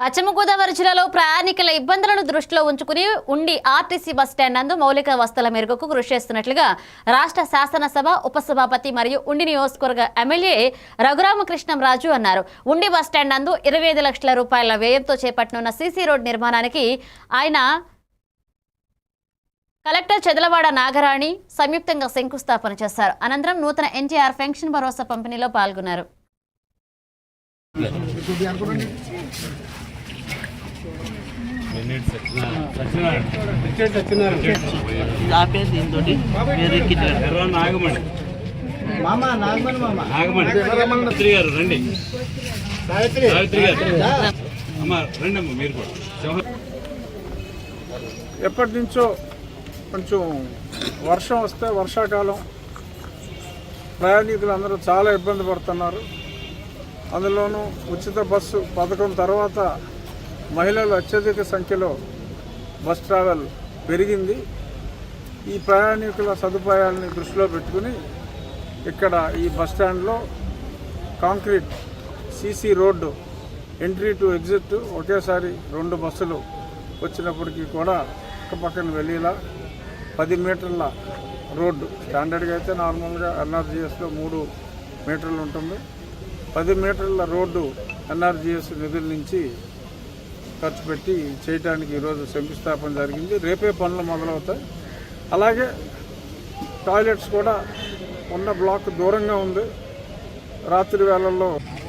పశ్చిమ గోదావరి జిల్లాలో ప్రయాణికుల ఇబ్బందులను దృష్టిలో ఉంచుకుని ఉండి ఆర్టీసీ బస్ స్టాండ్ నందు మౌలిక వస్తువుల మేరకు కృషి చేస్తున్నట్లుగా రాష్ట్ర శాసనసభ ఉపసభాపతి మరియు ఉండి నియోజకవర్గ ఎమ్మెల్యే రఘురామకృష్ణంరాజు అన్నారు. ఉండి బస్ స్టాండ్ నందు ఇరవై ఐదు లక్షల రూపాయల వ్యయంతో చేపట్టనున్న సీసీ రోడ్ నిర్మాణానికి ఆయన కలెక్టర్ చెదలవాడ నాగరాణి సంయుక్తంగా శంకుస్థాపన చేశారు. అనంతరం నూతన ఎన్టీఆర్ పెన్షన్ భరోసా పంపిణీలో పాల్గొన్నారు. ఆపే దీంతో వేరే కిట్ ఎర్ర నాగమణి. మామ నాగమణి మామ. నాగమణి. సావిత్రి గారు రండి. సావిత్రి. గారు. అమ్మ రండి అమ్మ మీరు కూడా. సింహ- ఎప్పటి నుంచో కొంచెం వర్షం వస్తే వర్షాకాలం. ప్రయాణికులు అందరూ చాలా ఇబ్బంది పడుతున్నారు. అందులోనూ ఉచిత బస్సు పథకం తర్వాత మహిళలు అత్యధిక సంఖ్యలో బస్ ట్రావెల్ పెరిగింది. ఈ ప్రయాణికుల సదుపాయాలని దృష్టిలో పెట్టుకుని ఇక్కడ ఈ బస్ స్టాండ్లో concrete CC road entry to exit ఒకేసారి రెండు బస్సులు వచ్చినప్పటికీ కూడా ఒక పక్కన వెళ్ళేలా పది మీటర్ల రోడ్డు. స్టాండర్డ్గా అయితే నార్మల్గా ఎన్ఆర్జీఎస్లో మూడు మీటర్లు ఉంటుంది. పది మీటర్ల రోడ్డు ఎన్ఆర్జీఎస్ నిధుల నుంచి ఖర్చు పెట్టి చేయడానికి ఈరోజు శంకుస్థాపన జరిగింది. రేపే పనులు మొదలవుతాయి. అలాగే టాయిలెట్స్ కూడా ఉన్న బ్లాక్ దూరంగా ఉంది. రాత్రి వేళల్లో